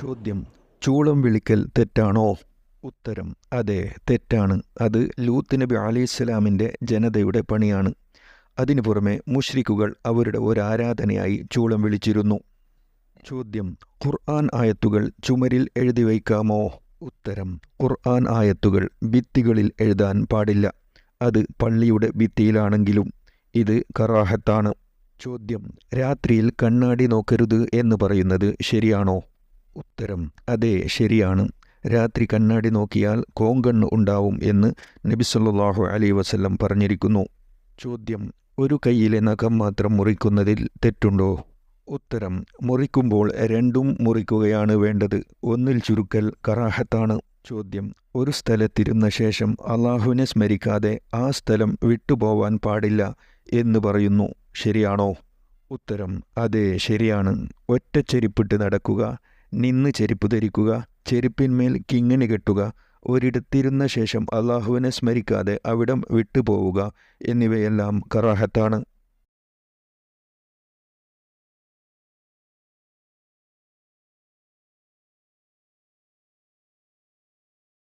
ചോദ്യം. ചൂളം വിളിക്കൽ തെറ്റാണോ? ഉത്തരം. അതെ തെറ്റാണ്. അത് ലൂത്ത് നബി അലൈഹിസ്സലാമിന്റെ ജനതയുടെ പണിയാണ്. അതിനു പുറമെ മുഷ്രിക്കുകൾ അവരുടെ ഒരാരാധനയായി ചൂളം വിളിച്ചിരുന്നു. ചോദ്യം. ഖുർആൻ ആയത്തുകൾ ചുമരിൽ എഴുതി വയ്ക്കാമോ? ഉത്തരം. ഖുർആൻ ആയത്തുകൾ ഭിത്തികളിൽ എഴുതാൻ പാടില്ല. അത് പള്ളിയുടെ ഭിത്തിയിലാണെങ്കിലും ഇത് കറാഹത്താണ്. ചോദ്യം. രാത്രിയിൽ കണ്ണാടി നോക്കരുത് എന്ന് പറയുന്നത് ശരിയാണോ? ഉത്തരം. അതെ ശരിയാണ്. രാത്രി കണ്ണാടി നോക്കിയാൽ കോങ്കണ്ണ് ഉണ്ടാവും എന്ന് നബി സല്ലല്ലാഹു അലൈഹി വസല്ലം പറഞ്ഞിരിക്കുന്നു. ചോദ്യം ഒരു കൈയിലെ നഖം മാത്രം മുറിക്കുന്നതിൽ തെറ്റുണ്ടോ? ഉത്തരം മുറിക്കുമ്പോൾ രണ്ടും മുറിക്കുകയാണ് വേണ്ടത്. ഒന്നിൽ ചുരുക്കൽ കറാഹത്താണ്. ചോദ്യം ഒരു സ്ഥലത്തിരുന്ന ശേഷം അള്ളാഹുവിനെ സ്മരിക്കാതെ ആ സ്ഥലം വിട്ടുപോവാൻ പാടില്ല എന്ന് പറയുന്നു. ശരിയാണോ? ഉത്തരം അതെ ശരിയാണ്. ഒറ്റച്ചെരിപ്പിട്ട് നടക്കുക നിന്ന് ചെരുപ്പ് ധരിക്കുക ചെരുപ്പിന്മേൽ കിങ്ങിണി കെട്ടുക ഒരിടത്തിരുന്ന ശേഷം അള്ളാഹുവിനെ സ്മരിക്കാതെ അവിടം വിട്ടുപോവുക എന്നിവയെല്ലാം കറാഹത്താണ്.